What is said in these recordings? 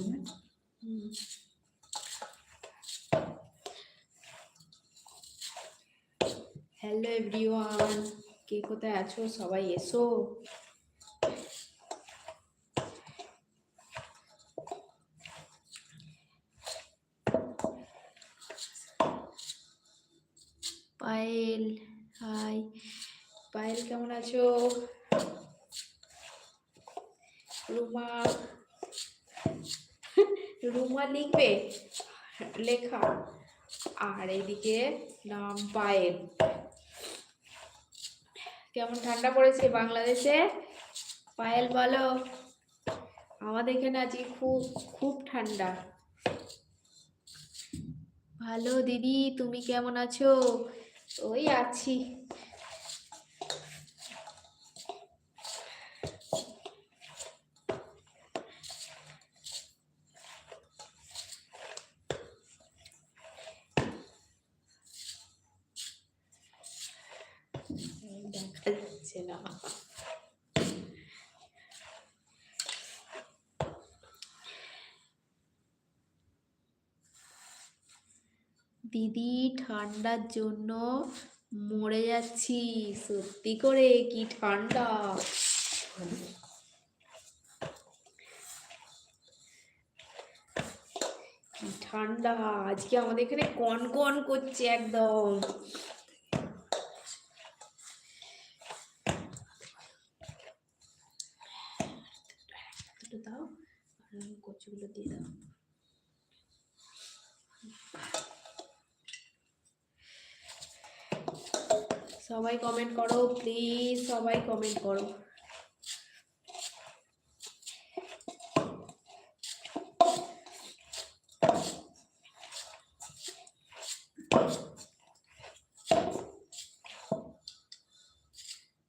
में। Hello everyone के कोता सबाई एसो লিখবে? লেখা। আর এদিকে নাম কেমন ঠান্ডা পড়েছে বাংলাদেশে? পায়েল, বলো। আমাদের এখানে আজকে খুব খুব ঠান্ডা। ভালো, দিদি, তুমি কেমন আছো? ওই আছি দেখা যাচ্ছে না দিদি, ঠান্ডার জন্য মরে যাচ্ছি। সত্যি করে, কি ঠান্ডা। কি ঠান্ডা, আজকে আমাদের এখানে কন কন করছে একদম একটু দাও কচুগুলো দিয়ে দাও। সবাই কমেন্ট করো প্লিজ সবাই কমেন্ট করো।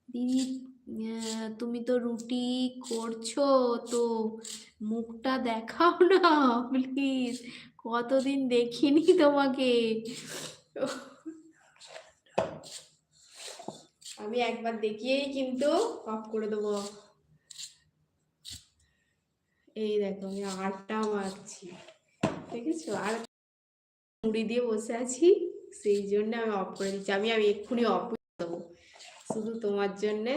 দিদি তুমি তো রুটি করছ, তো মুখটা দেখাও না প্লিজ কতদিন দেখিনি তোমাকে। আমি একবার দেখিয়েই কিন্তু অফ করে দেবো। এই দেখো আমি আটটা মারছি। দেখেছ? আর মুড়ি দিয়ে বসে আছি সেই জন্য আমি অফ করে দিচ্ছি। আমি আমি এক্ষুনি অফ করে দেবো। শুধু তোমার জন্যে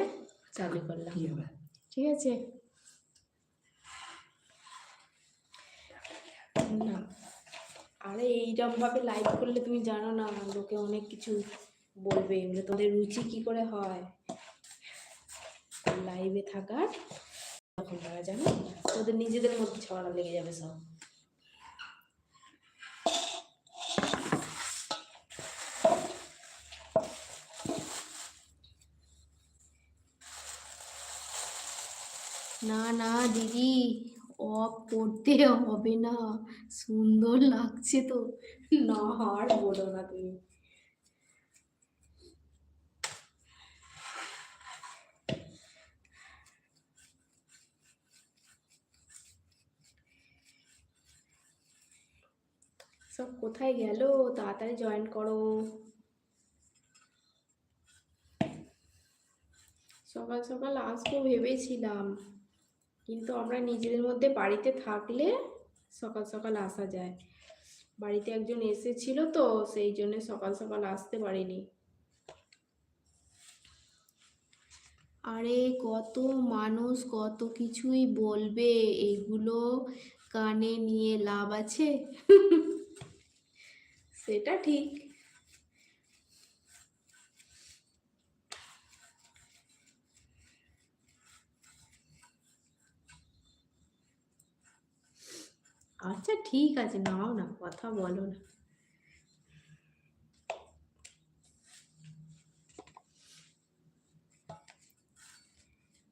চালু করলাম। ঠিক আছে? না। আরে এইরকম ভাবে লাইভ করলে তুমি জানো না, লোকে অনেক কিছু বলবে, এগুলো তোদের রুচি কি করে হয়? লাইভে থাকার তখন তারা জানো? তোদের নিজেদের মধ্যে ঝগড়া লেগে যাবে সব। না না, দিদি। অফ করতে হবে না। সুন্দর লাগছে তো। না, আর বলো না তুমি। সব কোথায় গেল? তাড়াতাড়ি জয়েন করো। সকাল সকাল আসব ভেবেছিলাম। কিন্তু আমরা নিজেদের মধ্যে বাড়িতে থাকলে সকাল সকাল আসা যায়। বাড়িতে একজন এসেছিল তো সেই জন্য সকাল সকাল আসতে পারিনি। আরে কত মানুষ কত কিছুই বলবে এগুলো কানে নিয়ে লাভ আছে? সেটা ঠিক। আচ্ছা ঠিক আছে, নাও না, কথা বলো না।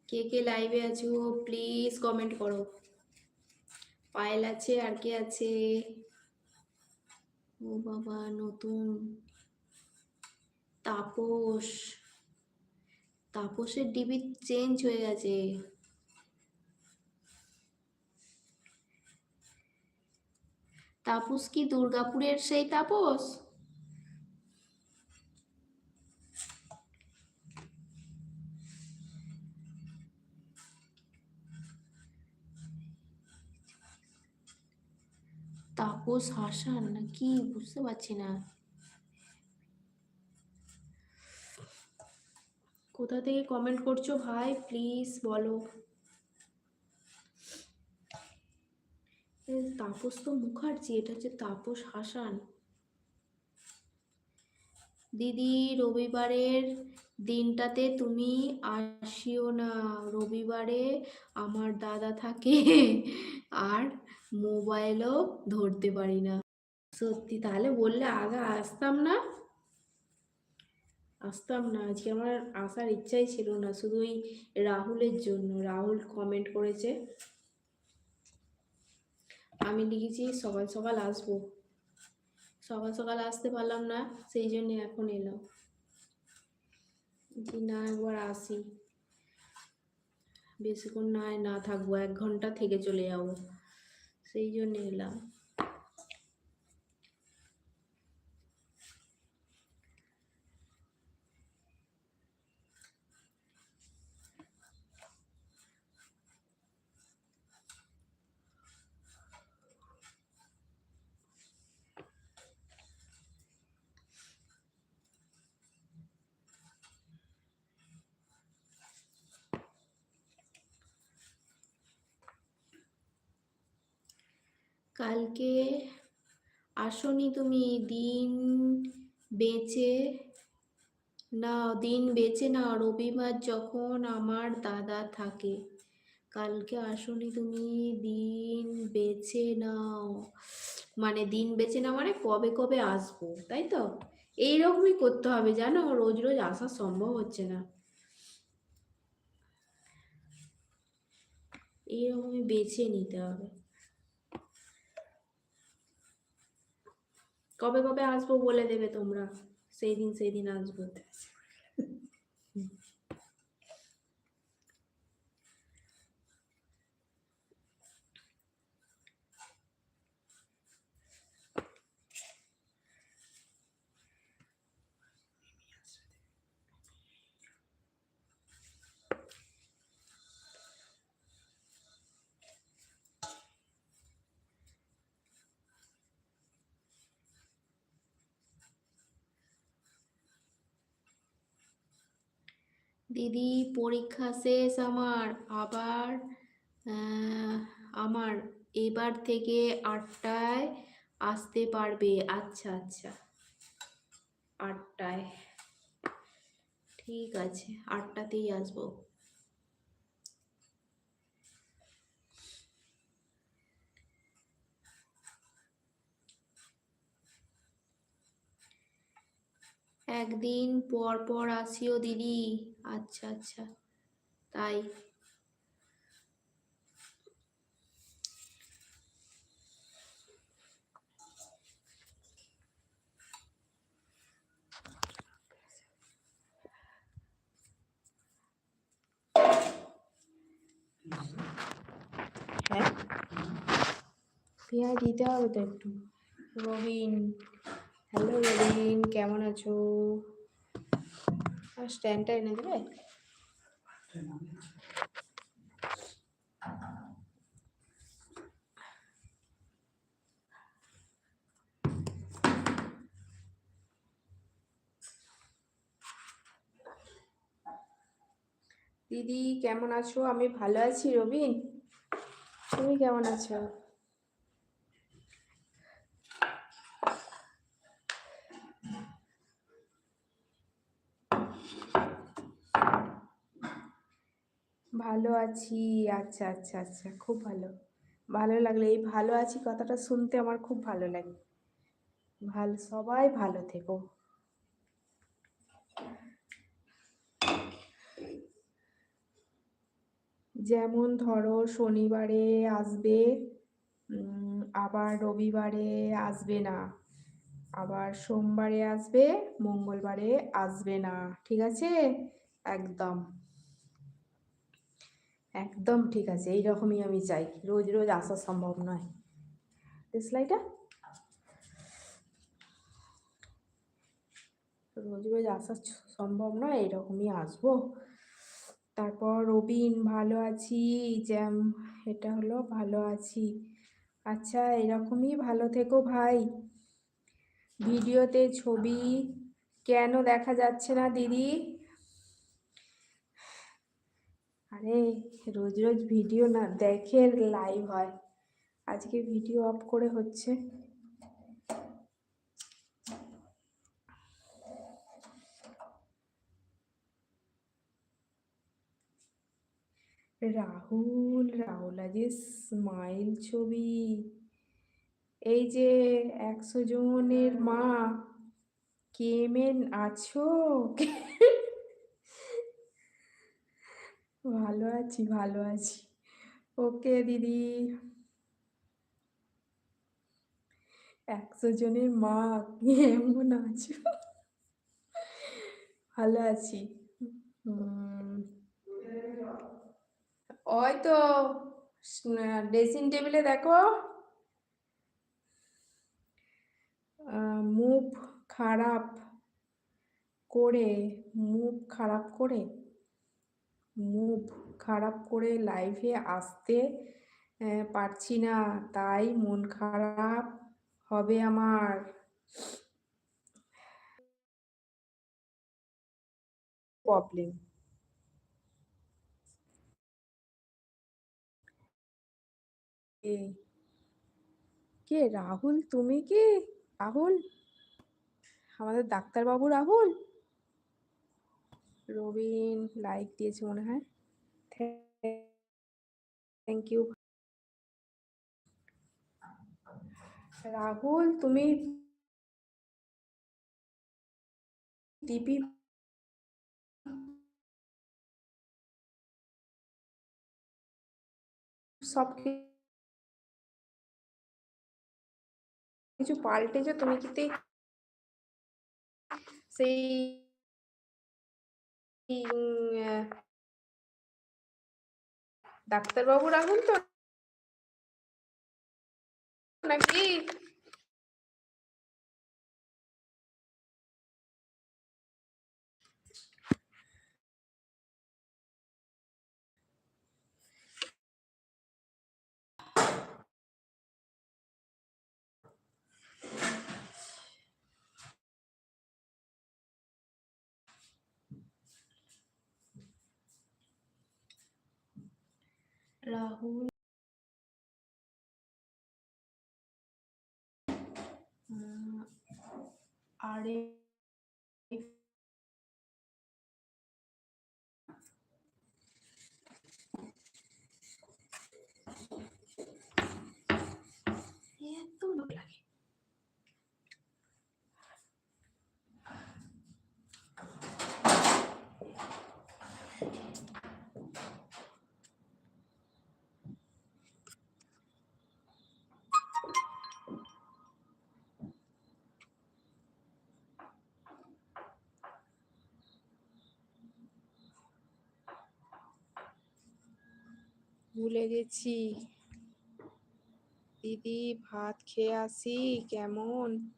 কে কে লাইভে আছো প্লিজ কমেন্ট করো। পায়েল আছে, আর কে আছে? ও বাবা, নতুন। তাপস। তাপসের ডিবি চেঞ্জ হয়ে গেছে। তাপস কি দুর্গাপুরের সেই তাপস? তাপস হাসান না কি বুঝতে পারছি না। কোথা থেকে কমেন্ট করছ ভাই? প্লিজ বলো। তাপস তো মুখার্জি, এটা হচ্ছে তাপস হাসান। দিদি, রবিবারের দিনটাতে তুমি আসিও না। রবিবারে আমার দাদা থাকে, আর মোবাইলও ধরতে পারি না। সত্যি, তাহলে বললে আগে আসতাম না? আসতাম না, আজকে আমার আসার ইচ্ছাই ছিল না, শুধু ওই রাহুলের জন্য। রাহুল কমেন্ট করেছে। আমি লিখেছি সকাল সকাল আসব। সকাল সকাল আসতে পারলাম না, সেই জন্য এখন এলাম যে না, একবার আসি। বেশিক্ষণ না না থাকব, এক ঘণ্টা থেকে চলে যাব। সেই জন্য এলাম। কালকে আসনি তুমি, দিন বেঁচে নাও দিন বেঁচে নাও রবিবার যখন আমার দাদা থাকে। কালকে আসনি তুমি, দিন বেছে নাও। মানে দিন বেছে নাও মানে কবে কবে আসব, তাই তো? এইরকমই করতে হবে, জানো? রোজ রোজ আসা সম্ভব হচ্ছে না। এইরকমই বেছে নিতে হবে। কবে কবে আসব বলে দেবে তোমরা? সেই দিন সেই দিন আসব। দিদি, পরীক্ষা শেষ আমার। আবার আমার এবার থেকে আটটায় আসতে পারবে। আচ্ছা আচ্ছা। আটটায়। ঠিক আছে, আটটাতেই আসব। একদিন পর পর আসিও দিদি। আচ্ছা আচ্ছা তাই। হ্যাঁ। পেঁয়াজ দিতে হবে তো একটু। রবিন হ্যালো রবিন কেমন আছো? আর স্ট্যান্ডটা এনে দেবে? দিদি, কেমন আছো? আমি ভালো আছি রবিন তুমি কেমন আছো? ভালো আছি। আচ্ছা আচ্ছা আচ্ছা খুব ভালো। ভালো লাগল। এই ভালো আছি কথাটা শুনতে আমার খুব ভালো লাগে। ভালো, সবাই ভালো থেকো। যেমন ধরো শনিবারে আসবে আবার রবিবারে আসবে না। আবার সোমবারে আসবে, মঙ্গলবারে আসবে না। ঠিক আছে? একদম। একদম ঠিক আছে, এইরকমই আমি চাই রোজ রোজ আসা সম্ভব নয়। দেশলাইটা রোজ রোজ আসা সম্ভব নয় এরকমই আসব। তারপর রবিন, ভালো আছি, জ্যাম, এটা হলো ভালো আছি। আচ্ছা এরকমই ভালো থেকো ভাই। ভিডিওতে ছবি কেন দেখা যাচ্ছে না দিদি? আরে, রোজ রোজ ভিডিও না দেখে লাইভ হয়। আজকে ভিডিও অফ করে হচ্ছে। রাহুল রাহুল আজ স্মাইল ছবি। এই যে একশো জনের মা, কেমেন আছো? ভালো আছি ভালো আছি। ওকে, দিদি। একশো জনের মা এমন আছো? ভালো আছি। ওই তো ড্রেসিং টেবিলে দেখো। মুভ খারাপ করে মুভ খারাপ করে মুভ খারাপ করে লাইভে আসতে পারছি না। তাই মন খারাপ হবে আমার। প্রবলেম কে? রাহুল? তুমি কি? রাহুল? আমাদের ডাক্তারবাবু রাহুল? রবিন লাইক দিয়েছে মনে হয়। থ্যাংক ইউ রাহুল তুমি ডিপি সব কিছু পাল্টেছো? তুমি কি তে- সেই উম, আহ, ডাক্তারবাবু রাখুন তো নাকি রাহুল আহ, আরে এত লোক লাগে ভুলে গেছি। দিদি, ভাত খেয়ে আসি, কেমন?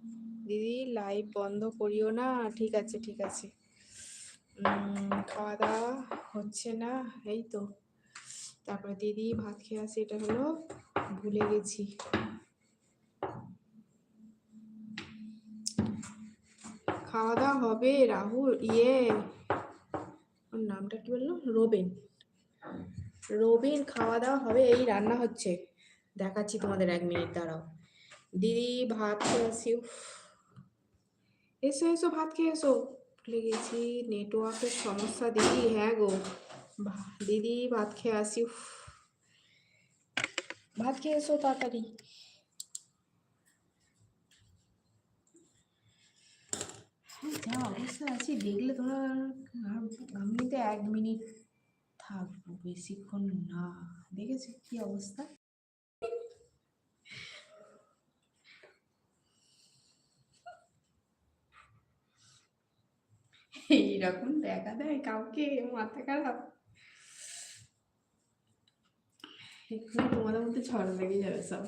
দিদি লাইভ বন্ধ করিও না। ঠিক আছে ঠিক আছে। খাওয়া দাওয়া হচ্ছে না, এই তো। তারপরে দিদি, ভাত খেয়ে আসি, এটা হলো ভুলে গেছি। খাওয়া দাওয়া হবে, রাহুল ইয়ে ওর নামটা কি বলল? রবিন। রবিন খাওয়া দাওয়া হবে এই রান্না হচ্ছে। দেখাচ্ছি তোমাদের এক মিনিট দাঁড়াও। দিদি ভাত খেয়ে আসি এসো এসো ভাত খেয়ে এসো। ভুলে গেছি নেটওয়ার্কের সমস্যা দিদি হ্যাঁ গো। দিদি ভাত খেয়ে আসি ভাত খেয়ে এসো তাড়াতাড়ি। হ্যাঁ, যা অবস্থা আছি দেখলে তোমরা আমি তো এক মিনিট। থাকব বেশিক্ষণ না। দেখেছ কি অবস্থা। এইরকম দেখা দেয় কাউকে, মাথা খারাপ। এক্ষুনি তোমাদের মধ্যে ঝড় লেগে যাবে সব।